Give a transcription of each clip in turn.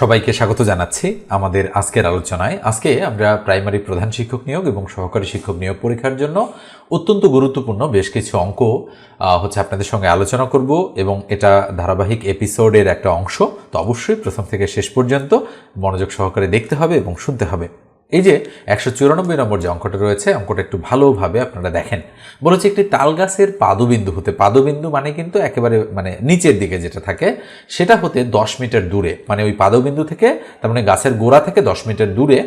সবাইকে স্বাগত জানাচ্ছি আমাদের আজকের আলোচনায়। আজকে আমরা প্রাইমারি প্রধান শিক্ষক নিয়োগ এবং সহকারী শিক্ষক নিয়োগ পরীক্ষার জন্য অত্যন্ত গুরুত্বপূর্ণ বেশ কিছু অঙ্ক হচ্ছে আপনাদের সঙ্গে আলোচনা করব এবং এটা ধারাবাহিক এপিসোডের একটা অংশ। তো অবশ্যই প্রথম থেকে শেষ পর্যন্ত মনোযোগ সহকারে দেখতে হবে এবং শুনতে হবে। এই যে একশো চুরানব্বই নম্বর যে অঙ্কটা রয়েছে, অঙ্কটা একটু ভালোভাবে আপনারা দেখেন। বলেছে একটি তাল গাছের পাদবিন্দু হতে, পাদবিন্দু মানে কিন্তু একেবারে মানে নিচের দিকে যেটা থাকে, সেটা হতে দশ মিটার দূরে। মানে ওই পাদবিন্দু থেকে, তার মানে গাছের গোড়া থেকে দশ মিটার দূরে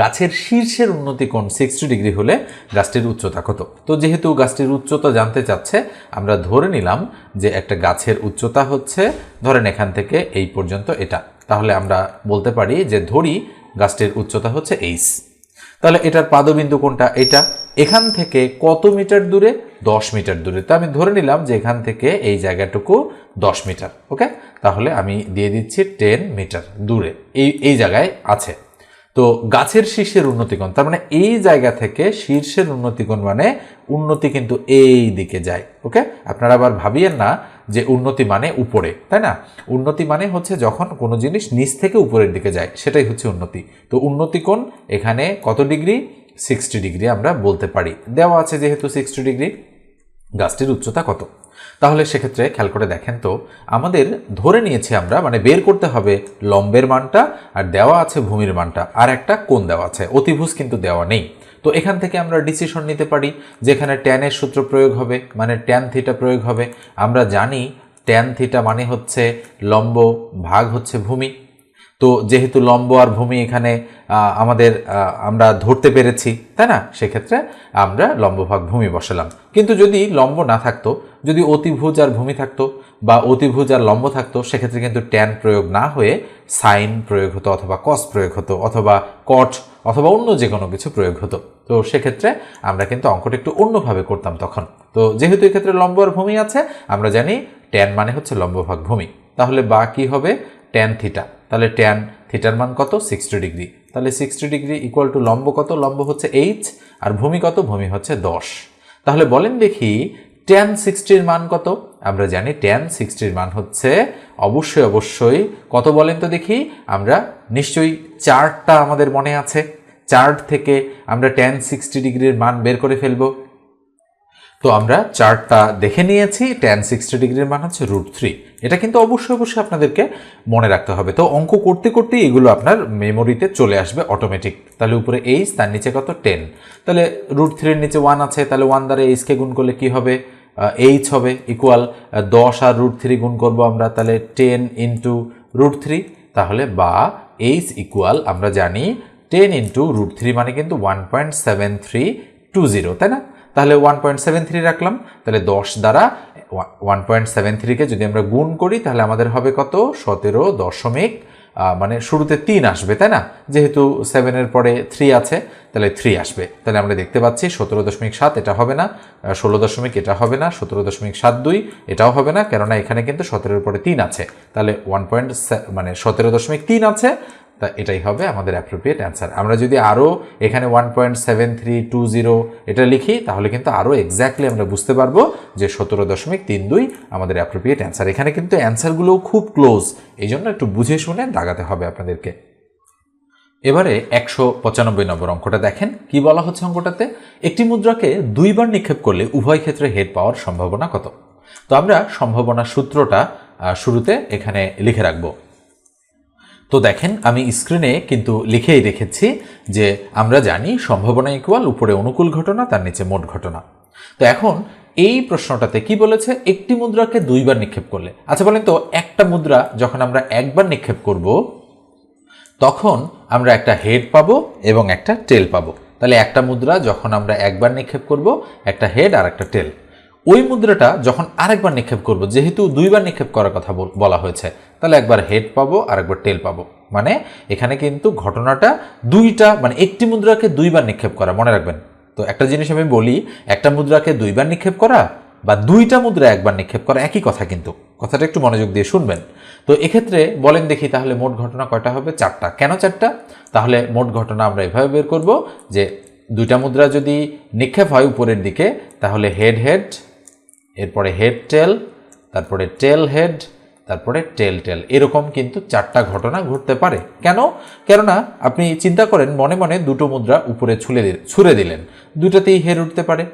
গাছের শীর্ষের উন্নতি কোণ সিক্সটি ডিগ্রি হলে গাছটির উচ্চতা কত? তো যেহেতু গাছটির উচ্চতা জানতে চাচ্ছে, আমরা ধরে নিলাম যে একটা গাছের উচ্চতা হচ্ছে, ধরেন এখান থেকে এই পর্যন্ত এটা। তাহলে আমরা বলতে পারি যে ধরি গাছটির উচ্চতা হচ্ছে এইচ। তাহলে এটার পাদবিন্দু কোনটা? এটা এখান থেকে কত মিটার দূরে? দশ মিটার দূরে। তো আমি ধরে নিলাম যে এখান থেকে এই জায়গাটুকু দশ মিটার, ওকে? তাহলে আমি দিয়ে দিচ্ছি টেন মিটার দূরে। এই এই জায়গায় আছে। তো গাছের শীর্ষের উন্নতিকোণ, তার মানে এই জায়গা থেকে শীর্ষের উন্নতিকোণ মানে উন্নতি কিন্তু এই দিকে যায়, ওকে? আপনারা আবার ভাবিয়েন না যে উন্নতি মানে উপরে, তাই না? উন্নতি মানে হচ্ছে যখন কোনো জিনিস নিচ থেকে উপরের দিকে যায়, সেটাই হচ্ছে উন্নতি। তো উন্নতি কোণ এখানে কত ডিগ্রি? সিক্সটি ডিগ্রি আমরা বলতে পারি। দেওয়া আছে যেহেতু সিক্সটি ডিগ্রি। গাছটির উচ্চতা কত? তাহলে সেক্ষেত্রে খেয়াল করে দেখেন তো, আমাদের ধরে নিয়েছি আমরা মানে বের করতে হবে লম্বের মানটা আর দেওয়া আছে ভূমির মানটা, আর একটা কোন দেওয়া আছে, অতিভুজ কিন্তু দেওয়া নেই। তো এখান থেকে আমরা ডিসিশন নিতে পারি যেখানে ট্যানের সূত্র প্রয়োগ হবে মানে ট্যান থিটা প্রয়োগ হবে। আমরা জানি ট্যান থিটা মানে হচ্ছে লম্ব ভাগ হচ্ছে ভূমি তো যেহেতু লম্ব আর ভূমি এখানে আমাদের আমরা ধরতে পেরেছি, তাই না? সেক্ষেত্রে আমরা লম্বভাগ ভূমি বসালাম। কিন্তু যদি লম্ব না থাকতো, যদি অতিভুজ আর ভূমি থাকতো বা অতিভুজ আর লম্ব থাকতো, সেক্ষেত্রে কিন্তু ট্যান প্রয়োগ না হয়ে সাইন প্রয়োগ হতো অথবা কস প্রয়োগ হতো অথবা কট অথবা অন্য যে কোনো কিছু প্রয়োগ হতো। তো সেক্ষেত্রে আমরা কিন্তু অঙ্কটা একটু অন্যভাবে করতাম তখন। তো যেহেতু এক্ষেত্রে লম্ব আর ভূমি আছে, আমরা জানি ট্যান মানে হচ্ছে লম্বভাগ ভূমি। তাহলে বা কী হবে? ট্যান থিটা তাহলে ট্যান থিটার মান কত? সিক্সটি ডিগ্রি তাহলে সিক্সটি ডিগ্রি ইকুয়াল টু লম্ব কত? লম্ব হচ্ছে এইচ আর ভূমি কত? ভূমি হচ্ছে দশ। তাহলে বলেন দেখি ট্যান সিক্সটির মান কত? আমরা জানি ট্যান সিক্সটির মান হচ্ছে, অবশ্যই অবশ্যই কত বলেন তো দেখি? আমরা নিশ্চয়ই চার্টটা আমাদের মনে আছে। চার্ট থেকে আমরা ট্যান সিক্সটি ডিগ্রির মান বের করে ফেলব। তো আমরা চার্টটা দেখে নিয়েছি ট্যান সিক্সটি ডিগ্রির মান হচ্ছে রুট থ্রি এটা কিন্তু অবশ্যই অবশ্যই আপনাদেরকে মনে রাখতে হবে। তো অঙ্ক করতে করতে এগুলো আপনার মেমোরিতে চলে আসবে অটোমেটিক তাহলে উপরে এইচ তার নিচে কত? টেন তাহলে রুট থ্রির নিচে ওয়ান আছে, তাহলে ওয়ান দ্বারা এইচকে গুণ করলে কি হবে? এইচ হবে ইকুয়াল দশ আর রুট থ্রি গুণ করব আমরা, তাহলে টেন ইন্টু রুট থ্রি তাহলে বা এইচ ইকুয়াল আমরা জানি টেন ইন্টু রুট থ্রি মানে কিন্তু one point seven three two zero তাই না? তাহলে ওয়ান পয়েন্ট সেভেন থ্রি রাখলাম, তাহলে দশ দ্বারা ওয়ান পয়েন্ট সেভেন থ্রিকে যদি আমরা গুণ করি, তাহলে আমাদের হবে কত? সতেরো দশমিক মানে শুরুতে তিন আসবে, তাই না? যেহেতু সেভেনের পরে থ্রি আছে, তাহলে থ্রি আসবে। তাহলে আমরা দেখতে পাচ্ছি সতেরো দশমিক সাত এটা হবে না ষোলো দশমিক এটা হবে না, সতেরো দশমিক সাত দুই এটাও হবে না, কেননা এখানে কিন্তু সতেরোর পরে তিন আছে। তাহলে ওয়ান পয়েন্ট মানে সতেরো দশমিক তিন আছে তা এটাই হবে আমাদের অ্যাপ্রোপ্রিয়েট অ্যান্সার আমরা যদি আরও এখানে one point seven three two zero এটা লিখি, তাহলে কিন্তু আরও এক্স্যাক্টলি আমরা বুঝতে পারব যে সতেরো দশমিক তিন দুই আমাদের অ্যাপ্রোপ্রিয়েট অ্যান্সার এখানে কিন্তু অ্যান্সারগুলোও খুব ক্লোজ এই জন্য একটু বুঝে শুনে দাগাতে হবে আপনাদেরকে। এবারে একশো পঁচানব্বই নম্বর অঙ্কটা দেখেন, কি বলা হচ্ছে অঙ্কটাতে? একটি মুদ্রাকে দুইবার নিক্ষেপ করলে উভয় ক্ষেত্রে হেড পাওয়ার সম্ভাবনা কত? তো আমরা সম্ভাবনা সূত্রটা শুরুতে এখানে লিখে রাখব। তো দেখেন, আমি স্ক্রিনে কিন্তু লিখেই রেখেছি যে আমরা জানি সম্ভাবনা ইকুয়াল উপরে অনুকূল ঘটনা, তার নিচে মোট ঘটনা। তো এখন এই প্রশ্নটাতে কি বলেছে? একটি মুদ্রাকে দুইবার নিক্ষেপ করলে। আচ্ছা বলেন তো, একটা মুদ্রা যখন আমরা একবার নিক্ষেপ করব, তখন আমরা একটা হেড পাবো এবং একটা টেল পাবো। তাহলে একটা মুদ্রা যখন আমরা একবার নিক্ষেপ করব, একটা হেড আর একটা টেল ওই মুদ্রাটা যখন আরেকবার নিক্ষেপ করব, যেহেতু দুইবার নিক্ষেপ করার কথা বল- হয়েছে, তাহলে একবার হেড পাবো আর একবার টেল পাবো। মানে এখানে কিন্তু ঘটনাটা দুইটা মানে একটি মুদ্রাকে দুইবার নিক্ষেপ করা, মনে রাখবেন। তো একটা জিনিস আমি বলি, একটা মুদ্রাকে দুইবার নিক্ষেপ করা বা দুইটা মুদ্রা একবার নিক্ষেপ করা একই কথা কিন্তু। কথাটা একটু মনোযোগ দিয়ে শুনবেন। তো এক্ষেত্রে বলেন দেখি তাহলে মোট ঘটনা কয়টা হবে? চারটা। কেন চারটা? তাহলে মোট ঘটনা আমরা এভাবে বের করব যে দুইটা মুদ্রা যদি নিক্ষেপ হয় উপরের দিকে, তাহলে হেড হেড এরপরে হেড টেল তারপরে টেল হেড তারপরে টেল টেল এরকম কিন্তু চারটা ঘটনা ঘটতে পারে। কেন? কেননা আপনি চিন্তা করেন, মনে মনে দুটো মুদ্রা উপরে ছুলে ছুঁড়ে দিলেন। দুটাতেই হেড উঠতে পারে।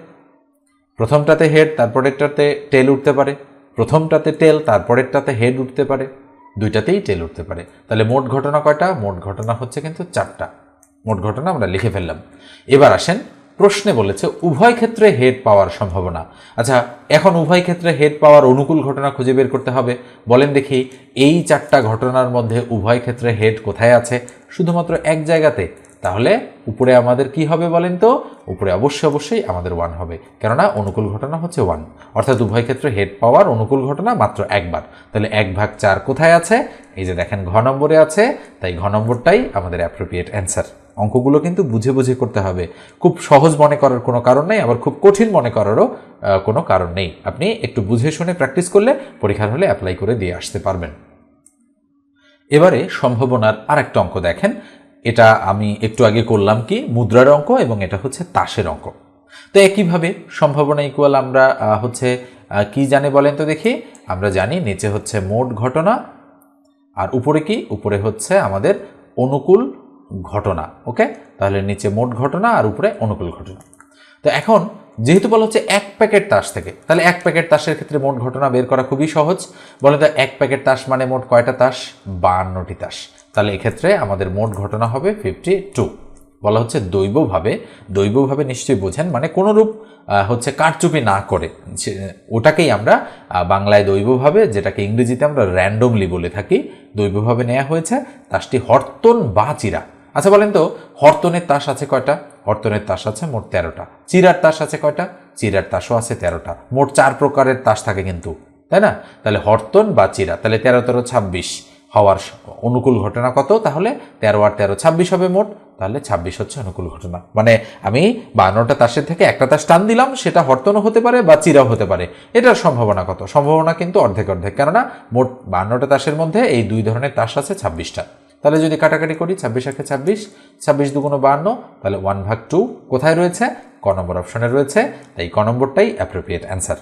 প্রথমটাতে হেড তারপরেরটাতে টেল উঠতে পারে। প্রথমটাতে টেল তারপরেরটাতে হেড উঠতে পারে। দুইটাতেই টেল উঠতে পারে। তাহলে মোট ঘটনা কয়টা? মোট ঘটনা হচ্ছে কিন্তু চারটা। মোট ঘটনা আমরা লিখে ফেললাম। এবার আসেন প্রশ্নে বলেছে, উভয় ক্ষেত্রে হেড পাওয়ার সম্ভাবনা। আচ্ছা এখন উভয় ক্ষেত্রে হেড পাওয়ার অনুকূল ঘটনা খুঁজে বের করতে হবে। বলেন দেখি, এই চারটা ঘটনার মধ্যে উভয় ক্ষেত্রে হেড কোথায় আছে? শুধুমাত্র এক জায়গাতে। তাহলে উপরে আমাদের কি হবে বলেন তো? উপরে অবশ্যই অবশ্যই আমাদের ওয়ান হবে। কেননা অনুকূল ঘটনা হচ্ছে ওয়ান অর্থাৎ উভয় ক্ষেত্রে হেড পাওয়ার অনুকূল ঘটনা মাত্র একবার। তাহলে এক ভাগ চার কোথায় আছে? এই যে দেখেন, ঘ নম্বরে আছে, তাই ঘ নম্বরটাই আমাদের অ্যাপ্রোপ্রিয়েট অ্যান্সার অঙ্কগুলো কিন্তু বুঝে বুঝে করতে হবে। খুব সহজ মনে করার কোনো কারণ নেই, আবার খুব কঠিন মনে করারও কোনো কারণ নেই। আপনি একটু বুঝে শুনে প্র্যাকটিস করলে পরীক্ষার হলে অ্যাপ্লাই করে দিয়ে আসতে পারবেন। এবারে সম্ভাবনার আর একটা অঙ্ক দেখেন। এটা আমি একটু আগে করলাম কি? মুদ্রার অঙ্ক এবং এটা হচ্ছে তাসের অঙ্ক। তো একইভাবে সম্ভাবনা ইকুয়াল আমরা হচ্ছে কি জানে বলেন তো দেখি? আমরা জানি নিচে হচ্ছে মোট ঘটনা, আর উপরে কি? উপরে হচ্ছে আমাদের অনুকূল ঘটনা, ওকে? তাহলে নিচে মোট ঘটনা আর উপরে অনুকূল ঘটনা। তো এখন যেহেতু বলা হচ্ছে এক প্যাকেট তাস থেকে, তাহলে এক প্যাকেট তাসের ক্ষেত্রে মোট ঘটনা বের করা খুবই সহজ। বলে তো এক প্যাকেট তাস মানে মোট কয়টা তাস? বাহান্নটি তাস। তাহলে এক্ষেত্রে আমাদের মোট ঘটনা হবে ফিফটি টু বলা হচ্ছে দৈবভাবে দৈবভাবে নিশ্চয়ই বোঝেন মানে কোনোরূপ হচ্ছে কারচুপি না করে। ওটাকেই আমরা বাংলায় দৈবভাবে, যেটাকে ইংরেজিতে আমরা র্যান্ডমলি বলে থাকি, দৈবভাবে নেওয়া হয়েছে, তাসটি হর্তন বা চিরা। আচ্ছা বলেন তো, হর্তনের তাস আছে কয়টা? হর্তনের তাস আছে মোট তেরোটা। চিরার তাস আছে কয়টা? চিরার তাসও আছে তেরোটা। মোট চার প্রকারের তাস থাকে কিন্তু, তাই না? তাহলে হর্তন বা চিরা, তাহলে তেরো তেরো ছাব্বিশ হওয়ার অনুকূল ঘটনা কত? তাহলে তেরো আর তেরো ছাব্বিশ হবে মোট, তাহলে ছাব্বিশ হচ্ছে অনুকূল ঘটনা। মানে আমি বান্নটা তাসের থেকে একটা তাস টান দিলাম, সেটা হর্তনও হতে পারে বা চিরাও হতে পারে। এটার সম্ভাবনা কত? সম্ভাবনা কিন্তু অর্ধেক অর্ধেক। কেননা মোট বান্নটা তাসের মধ্যে এই দুই ধরনের তাস আছে ছাব্বিশটা। তাহলে যদি কাটাকাটি করি ছাব্বিশ একে ছাব্বিশ ছাব্বিশ দুগুণ বাহান্ন, তাহলে ওয়ান ভাগ টু কোথায় রয়েছে? ক নম্বর অপশনে রয়েছে, তাই ক নম্বরটাই অ্যাপ্রোপ্রিয়েট অ্যান্সার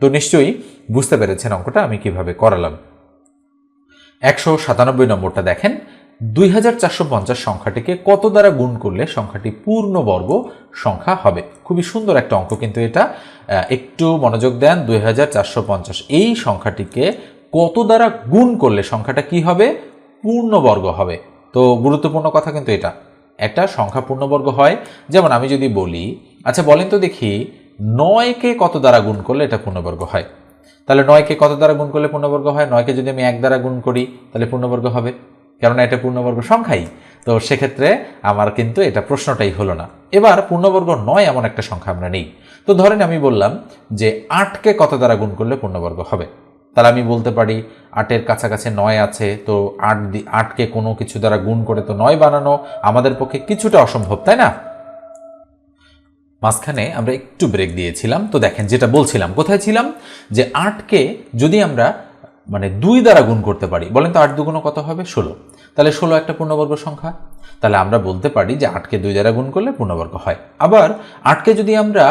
তো নিশ্চয়ই বুঝতে পেরেছেন অঙ্কটা, আমি কীভাবে করালাম। একশো সাতানব্বই নম্বরটা দেখেন, দুই হাজার চারশো পঞ্চাশ সংখ্যাটিকে কত দ্বারা গুণ করলে সংখ্যাটি পূর্ণবর্গ সংখ্যা হবে? খুবই সুন্দর একটা অঙ্ক কিন্তু এটা। একটু মনোযোগ দেন, দুই হাজার চারশো পঞ্চাশ এই সংখ্যাটিকে কত দ্বারা গুণ করলে সংখ্যাটা কি হবে? পূর্ণবর্গ হবে। তো গুরুত্বপূর্ণ কথা কিন্তু এটা। একটা সংখ্যা পূর্ণবর্গ হয়। যেমন আমি যদি বলি আচ্ছা বলেন তো দেখি, নয়কে কত দ্বারা গুণ করলে এটা পূর্ণবর্গ হয়? তাহলে নয়কে কত দ্বারা গুণ করলে পূর্ণবর্গ হয়? নয়কে যদি আমি এক দ্বারা গুণ করি, তাহলে পূর্ণবর্গ হবে। কেননা এটা পূর্ণবর্গ সংখ্যাই। তো সেক্ষেত্রে আমার কিন্তু এটা প্রশ্নটাই হলো না। এবার পূর্ণবর্গ নয় এমন একটা সংখ্যা আমরা নেই। তো ধরেন আমি বললাম যে আটকে কত দ্বারা গুণ করলে পূর্ণবর্গ হবে? তাহলে আমি বলতে পারি আটের কাছাকাছি নয় আছে, তো আট দি, আটকে কোনো কিছু দ্বারা গুণ করে তো নয় বানানো আমাদের পক্ষে কিছুটা অসম্ভব, তাই না? মাঝখানে আমরা একটু ব্রেক দিয়েছিলাম, তো দেখেন যেটা বলছিলাম, কোথায় ছিলাম? যে আটকে যদি আমরা মানে দুই দ্বারা গুণ করতে পারি, বলেন তো আট দুগুণ কত হবে? ষোলো। তাহলে ষোলো একটা পূর্ণবর্গ সংখ্যা। তাহলে আমরা বলতে পারি যে আটকে দুই দ্বারা গুণ করলে পূর্ণবর্গ হয়। আবার আটকে যদি আমরা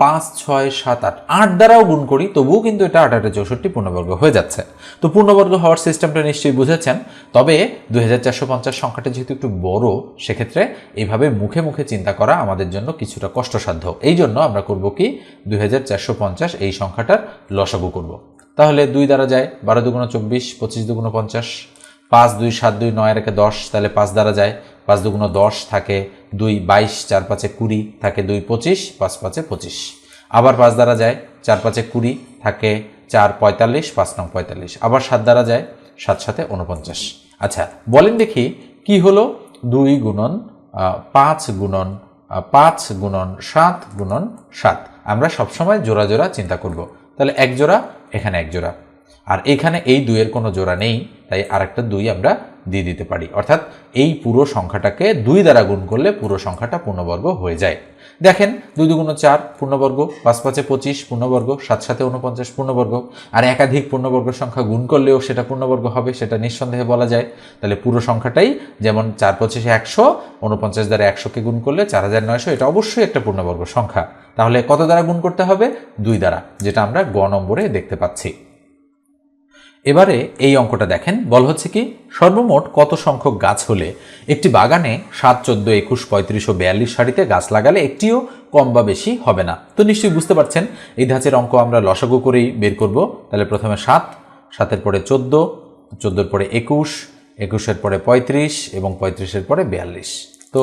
পাঁচ, ছয়, সাত, আট আট দ্বারাও গুণ করি, তবুও কিন্তু এটা আট আটে চৌষট্টি পূর্ণবর্গ হয়ে যাচ্ছে। তো পূর্ণবর্গ হওয়ার সিস্টেমটা নিশ্চয়ই বুঝেছেন, তবে দুই হাজার চারশো পঞ্চাশ সংখ্যাটা যেহেতু একটু বড়, সেক্ষেত্রে এইভাবে মুখে মুখে চিন্তা করা আমাদের জন্য কিছুটা কষ্টসাধ্য। এই জন্য আমরা করব কি, দুই হাজার চারশো পঞ্চাশ এই সংখ্যাটার লসাগু করব। তাহলে দুই দ্বারা যায় বারো দুগুণ চব্বিশ, পঁচিশ দুগুণ পঞ্চাশ, পাঁচ, দুই, সাত, দুই, নয় রেখে দশ, তাহলে পাঁচ দ্বারা যায় পাঁচ দুগুণ দশ থাকে দুই বাইশ, চার পাঁচে কুড়ি থাকে দুই পঁচিশ, পাঁচ পাঁচে পঁচিশ। আবার পাঁচ দ্বারা যায়, চার পাঁচে কুড়ি থাকে চার পঁয়তাল্লিশ, পাঁচ নং পঁয়তাল্লিশ। আবার সাত দ্বারা যায়, সাত সাথে উনপঞ্চাশ আচ্ছা বলেন দেখি কি হলো? দুই গুণন পাঁচ গুণন পাঁচ গুণন সাত গুণন সাত। আমরা সবসময় জোড়া জোড়া চিন্তা করব। তাহলে এক জোড়া, এখানে এক জোড়া। আর এখানে এই দুইয়ের কোনো জোড়া নেই, তাই আরেকটা দুই আমরা দিয়ে দিতে পারি। অর্থাৎ এই পুরো সংখ্যাটাকে দুই দ্বারা গুণ করলে পুরো সংখ্যাটা পূর্ণবর্গ হয়ে যায়। দেখেন, দুই দুগুণ চার, পূর্ণবর্গ, পাঁচ পাঁচে পঁচিশ, পূর্ণবর্গ, সাত সাথে উনপঞ্চাশ পূর্ণবর্গ। আর একাধিক পূর্ণবর্গ সংখ্যা গুণ করলেও সেটা পূর্ণবর্গ হবে, সেটা নিঃসন্দেহে বলা যায়। তাহলে পুরো সংখ্যাটাই যেমন চার পঁচিশে একশো উনপঞ্চাশ দ্বারা একশোকে গুণ করলে চার হাজার নয়শো, এটা অবশ্যই একটা পূর্ণবর্গ সংখ্যা। তাহলে কত দ্বারা গুণ করতে হবে? দুই দ্বারা, যেটা আমরা গ নম্বরে দেখতে পাচ্ছি। এবারে এই অঙ্কটা দেখেন। বল হচ্ছে কি, সর্বমোট কত সংখ্যক গাছ হলে একটি বাগানে সাত, চোদ্দ, একুশ, পঁয়ত্রিশ ও বিয়াল্লিশ সারিতে গাছ লাগালে একটিও কম বা বেশি হবে না। তো নিশ্চয়ই বুঝতে পারছেন, এই ধাঁচের অঙ্ক আমরা লসাগু করেই বের করব। তাহলে প্রথমে সাত, সাতের পরে চোদ্দ, চোদ্দোর পরে একুশ, একুশের পরে পঁয়ত্রিশ এবং পঁয়ত্রিশের পরে বিয়াল্লিশ। তো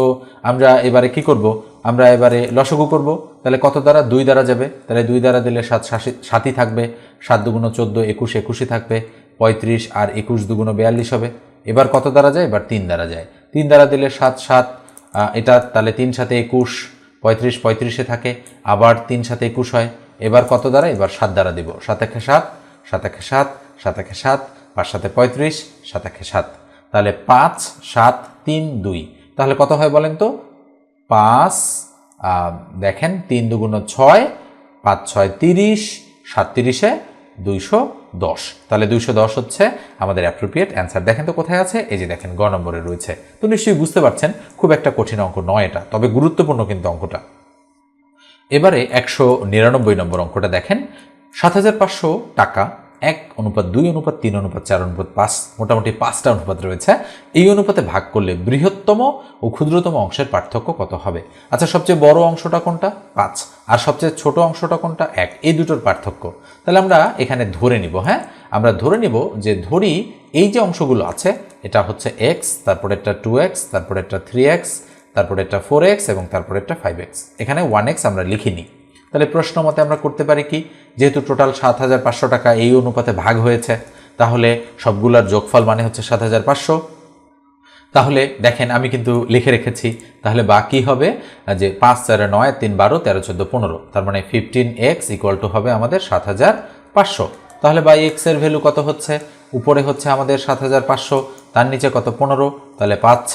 আমরা এবারে কি করব? আমরা এবারে লসগু করব। তাহলে কত দ্বারা? দুই দ্বারা যাবে। তাহলে দুই দ্বারা দিলে সাত সাতই থাকবে। সাত দুগুণ চোদ্দ, একুশ, একুশই থাকবে। পঁয়ত্রিশ আর একুশ দুগুণ বিয়াল্লিশ হবে। এবার কত দ্বারা যায়? এবার তিন দ্বারা যায়। তিন দ্বারা দিলে সাত সাত এটা তাহলে তিন সাথে একুশ, পঁয়ত্রিশ, পঁয়ত্রিশে থাকে। আবার তিন সাথে একুশ হয়। এবার কত দ্বারা? এবার সাত দ্বারা দিব। সাত একে সাত সাত একে সাত সাত একে সাত, পাঁচ সাথে পঁয়ত্রিশ, সাত একে সাত। তাহলে পাঁচ, সাত, তিন, দুই। তাহলে কত হয় বলেন তো? পাঁচ দেখেন, তিন দুগুণ ছয়, পাঁচ ছয় তিরিশ সাত তিরিশে দুইশো দশ। তাহলে দুইশো দশ হচ্ছে আমাদের অ্যাপ্রোপ্রিয়েট অ্যান্সার দেখেন তো কোথায় আছে? এই যে দেখেন, গ নম্বরে রয়েছে। তো নিশ্চয়ই বুঝতে পারছেন, খুব একটা কঠিন অঙ্ক নয় এটা, তবে গুরুত্বপূর্ণ কিন্তু অঙ্কটা। এবারে একশো নিরানব্বই নম্বর অঙ্কটা দেখেন, সাত হাজার পাঁচশো টাকা এক অনুপাত দুই, অনুপাত তিন, অনুপাত চার, অনুপাত পাঁচ, মোটামুটি পাঁচটা অনুপাত রয়েছে। এই অনুপাতে ভাগ করলে বৃহত্তম ও ক্ষুদ্রতম অংশের পার্থক্য কত হবে? আচ্ছা সবচেয়ে বড় অংশটা কোনটা? পাঁচ। আর সবচেয়ে ছোট অংশটা কোনটা? এক। এই দুটোর পার্থক্য। তাহলে আমরা এখানে ধরে নিব হ্যাঁ? আমরা ধরে নিব যে ধরি এই যে অংশগুলো আছে, এটা হচ্ছে এক্স তারপরে একটা টু এক্স তারপরে একটা থ্রি এক্স তারপরে একটা ফোর এক্স এবং তারপরে একটা ফাইভ এক্স এখানে ওয়ান এক্স আমরা লিখিনি। তাহলে প্রশ্ন মতে আমরা করতে পারি কি? যেহেতু টোটাল সাত হাজার পাঁচশো টাকা এই অনুপাতে ভাগ হয়েছে, তাহলে সবগুলার যোগফল মানে হচ্ছে সাত হাজার পাঁচশো। তাহলে দেখেন, আমি কিন্তু লিখে রেখেছি, তাহলে বাকি হবে যে পাঁচ চারে নয়, তিন বারো, তেরো চোদ্দ পনেরো। তার মানে ফিফটিন এক্স ইকুয়াল টু হবে আমাদের সাত হাজার পাঁচশো। তাহলে বাই এক্সের ভ্যালু কত হচ্ছে? উপরে হচ্ছে আমাদের সাত হাজার পাঁচশো, তার নিচে কত? পনেরো। তাহলে পাঁচ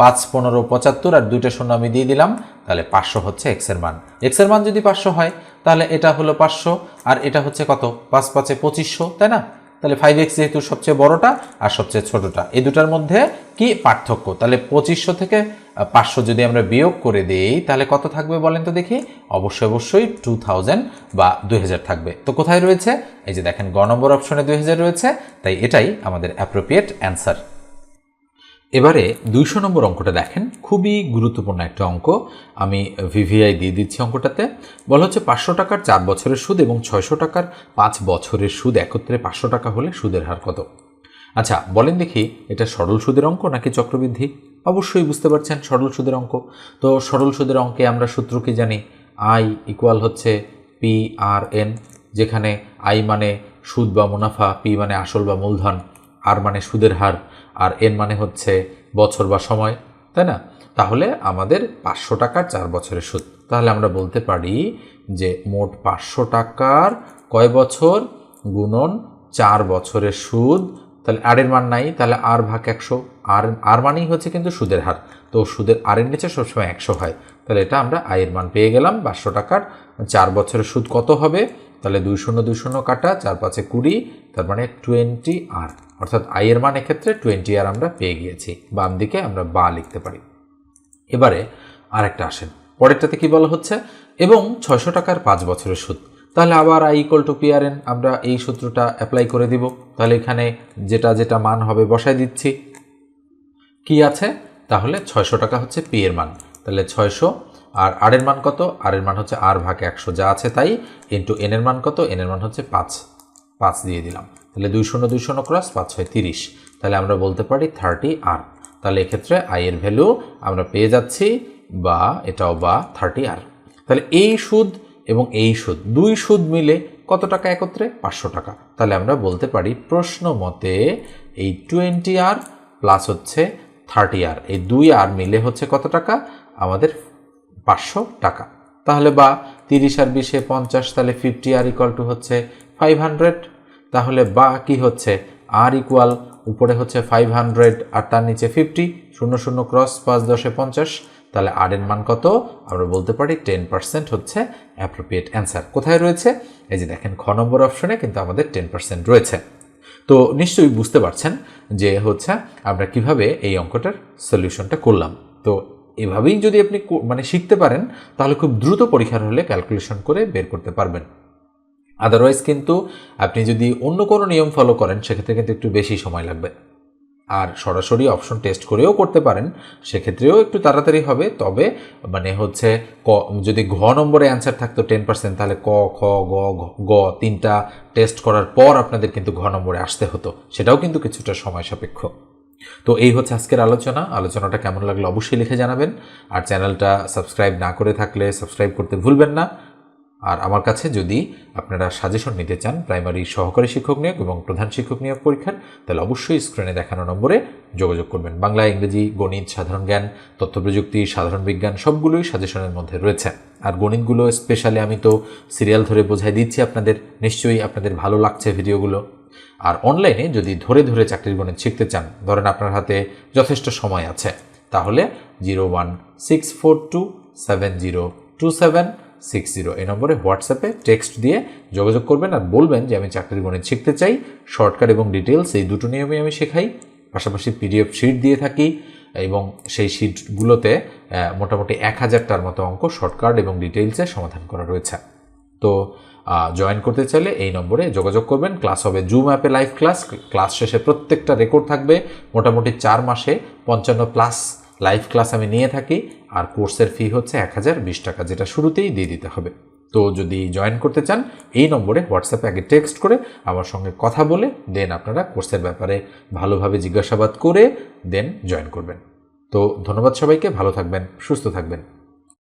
পাঁচ, পনেরো, পঁচাত্তর, আর দুইটা শূন্য আমি দিয়ে দিলাম, তাহলে পাঁচশো হচ্ছে এক্সের মান। এক্সের মান যদি পাঁচশো হয় তাহলে এটা হলো পাঁচশো, আর এটা হচ্ছে কত? পাঁচ পাঁচে পঁচিশশো, তাই না? তাহলে ফাইভ এক্স যেহেতু সবচেয়ে বড়টা আর সবচেয়ে ছোটটা। এই দুটার মধ্যে কি পার্থক্য? তাহলে পঁচিশশো থেকে পাঁচশো যদি আমরা বিয়োগ করে দিই, তাহলে কত থাকবে বলেন তো দেখি? অবশ্যই অবশ্যই টু থাউজেন্ড বা দুই হাজার থাকবে। তো কোথায় রয়েছে? এই যে দেখেন, গ নম্বর অপশনে দুই হাজার রয়েছে, তাই এটাই আমাদের অ্যাপ্রোপ্রিয়েট অ্যান্সার এবারে দুইশো নম্বর অঙ্কটা দেখেন, খুবই গুরুত্বপূর্ণ একটা অঙ্ক। আমি ভিভিআই দিয়ে দিচ্ছি অঙ্কটাতে। বলা হচ্ছে পাঁচশো টাকার চার বছরের সুদ এবং ছয়শো টাকার পাঁচ বছরের সুদ, একত্রে পাঁচশো টাকা হলে সুদের হার কত? আচ্ছা বলেন দেখি, এটা সরল সুদের অঙ্ক নাকি চক্রবৃদ্ধি? অবশ্যই বুঝতে পারছেন, সরল সুদের অঙ্ক। তো সরল সুদের অঙ্কে আমরা সূত্র কি জানি? আই ইকুয়াল হচ্ছে পি আর এন যেখানে আই মানে সুদ বা মুনাফা পি মানে আসল বা মূলধন আর মানে সুদের হার। আর এন মানে হচ্ছে বছর বা সময়, তাই না? তাহলে আমাদের পাঁচশো টাকার চার বছরের সুদ। তাহলে আমরা বলতে পারি যে মোট পাঁচশো টাকার কয় বছর গুণন চার বছরের সুদ? তাহলে আরের মান নাই, তাহলে আর ভাগ একশো। আর আর মানেই হচ্ছে কিন্তু সুদের হার। তো সুদের আরের নিচে সবসময় একশো হয়। তাহলে এটা আমরা আয়ের মান পেয়ে গেলাম পাঁচশো টাকার চার বছরের সুদ কত হবে? তাহলে দুই শূন্য দুই শূন্য কাটা, চার পাঁচে কুড়ি, তার মানে টোয়েন্টি আর। অর্থাৎ আই এর মান এক্ষেত্রে টোয়েন্টি আর আমরা পেয়ে গিয়েছি, বাম দিকে আমরা বা লিখতে পারি। এবারে আরেকটা আসেন, পরেরটাতে কি বলা হচ্ছে? এবং ছয়শো টাকার পাঁচ বছরের সুদ। তাহলে আবার আই ইকুয়াল টু পিআরএন আমরা এই সূত্রটা অ্যাপ্লাই করে দিব। তাহলে এখানে যেটা যেটা মান হবে বসায় দিচ্ছি। কি আছে? তাহলে ছয়শো টাকা হচ্ছে পি এর মান। তাহলে ছয়শো, আর আর এর মান কত? আর এর মান হচ্ছে আর ভাগ একশো, যা আছে তাই ইন্টু এন এর মান কত? এন এর মান হচ্ছে পাঁচ। পাঁচ দিয়ে দিলাম। তাহলে দুই শূন্য দুই শূন্য ক্রস পাঁচ ছয় তিরিশ। তাহলে আমরা বলতে পারি থার্টি আর তাহলে এক্ষেত্রে আই এর ভ্যালু আমরা পেয়ে যাচ্ছি বা এটাও বা থার্টি আর তাহলে এই সুদ এবং এই সুদ, দুই সুদ মিলে কত টাকা একত্রে? পাঁচশো টাকা। তাহলে আমরা বলতে পারি প্রশ্ন মতে এই টোয়েন্টি আর প্লাস হচ্ছে থার্টি আর এই দুই আর মিলে হচ্ছে কত টাকা? আমাদের পাঁচশো টাকা। তাহলে বা তিরিশ আর বিশে পঞ্চাশ, তাহলে ফিফটি আর ইকুয়াল টু হচ্ছে ফাইভ হান্ড্রেড তাহলে বা কি হচ্ছে? আর ইকুয়াল উপরে হচ্ছে ফাইভ হান্ড্রেড আর তার নিচে ফিফটি শূন্য শূন্য ক্রস পাঁচ দশে পঞ্চাশ। তাহলে আর এর মান কত? আমরা বলতে পারি টেন পার্সেন্ট হচ্ছে অ্যাপ্রোপ্রিয়েট অ্যান্সার কোথায় রয়েছে? এই যে দেখেন, খ নম্বর অপশনে কিন্তু আমাদের টেন পার্সেন্ট রয়েছে। তো নিশ্চয়ই বুঝতে পারছেন যে হচ্ছে আমরা কীভাবে এই অঙ্কটার সলিউশনটা করলাম। তো এভাবেই যদি আপনি মানে শিখতে পারেন, তাহলে খুব দ্রুত পরীক্ষার হলে ক্যালকুলেশন করে বের করতে পারবেন। আদারওয়াইজ কিন্তু আপনি যদি অন্য কোনো নিয়ম ফলো করেন, সেক্ষেত্রে কিন্তু একটু বেশি সময় লাগবে। আর সরাসরি অপশন টেস্ট করেও করতে পারেন, সেক্ষেত্রেও একটু তাড়াতাড়ি হবে। তবে মানে হচ্ছে ক, যদি ঘ নম্বরে অ্যান্সার থাকতো টেন পার্সেন্ট তাহলে ক, খ, গ গ তিনটা টেস্ট করার পর আপনাদের কিন্তু ঘ নম্বরে আসতে হতো। সেটাও কিন্তু কিছুটা সময় সাপেক্ষ। তো এই হচ্ছে আজকের আলোচনা। আলোচনাটা কেমন লাগল অবশ্যই লিখে জানাবেন। আর চ্যানেলটা সাবস্ক্রাইব না করে থাকলে সাবস্ক্রাইব করতে ভুলবেন না। আর আমার কাছে যদি আপনারা সাজেশন নিতে চান প্রাইমারি সহকারী শিক্ষক নিয়োগ এবং প্রধান শিক্ষক নিয়োগ পরীক্ষার, তাহলে অবশ্যই স্ক্রিনে দেখানো নম্বরে যোগাযোগ করবেন। বাংলা, ইংরেজি, গণিত, সাধারণ জ্ঞান, তথ্য প্রযুক্তি, সাধারণ বিজ্ঞান সবগুলোই সাজেশনের মধ্যে রয়েছে। আর গণিতগুলো স্পেশালি আমি তো সিরিয়াল ধরে বোঝাই দিচ্ছি আপনাদের, নিশ্চয়ই আপনাদের ভালো লাগছে ভিডিওগুলো। আর অনলাইনে যদি ধরে ধরে চাকরির গণিত শিখতে চান, ধরেন আপনার হাতে যথেষ্ট সময় আছে, তাহলে zero one six four two seven zero two seven six zero. এই নম্বরে হোয়াটসঅ্যাপে টেক্সট দিয়ে যোগাযোগ করবেন আর বলবেন যে, আমি চাকরির গণিত শিখতে চাই। শর্টকাট এবং ডিটেলস এই দুটো নিয়মে আমি শেখাই। পাশাপাশি পিডিএফ শিট দিয়ে থাকি এবং সেই শিটগুলোতে মোটামুটি এক হাজারটার মতো অঙ্ক শর্টকাট এবং ডিটেলসে সমাধান করা রয়েছে। তো জয়েন করতে চাইলে এই নম্বরে যোগাযোগ করবেন। ক্লাস হবে জুম অ্যাপে লাইভ ক্লাস। ক্লাস শেষে প্রত্যেকটা রেকর্ড থাকবে। মোটামুটি চার মাসে পঞ্চান্ন প্লাস লাইভ ক্লাস আমি নিয়ে থাকি আর কোর্সের ফি হচ্ছে এক হাজার বিশ টাকা, যেটা শুরুতেই দিয়ে দিতে হবে। তো যদি জয়েন করতে চান, এই নম্বরে হোয়াটসঅ্যাপে আগে টেক্সট করে আমার সঙ্গে কথা বলে দেন আপনারা কোর্সের ব্যাপারে ভালোভাবে জিজ্ঞাসাবাদ করে দেন জয়েন করবেন। তো ধন্যবাদ সবাইকে, ভালো থাকবেন, সুস্থ থাকবেন।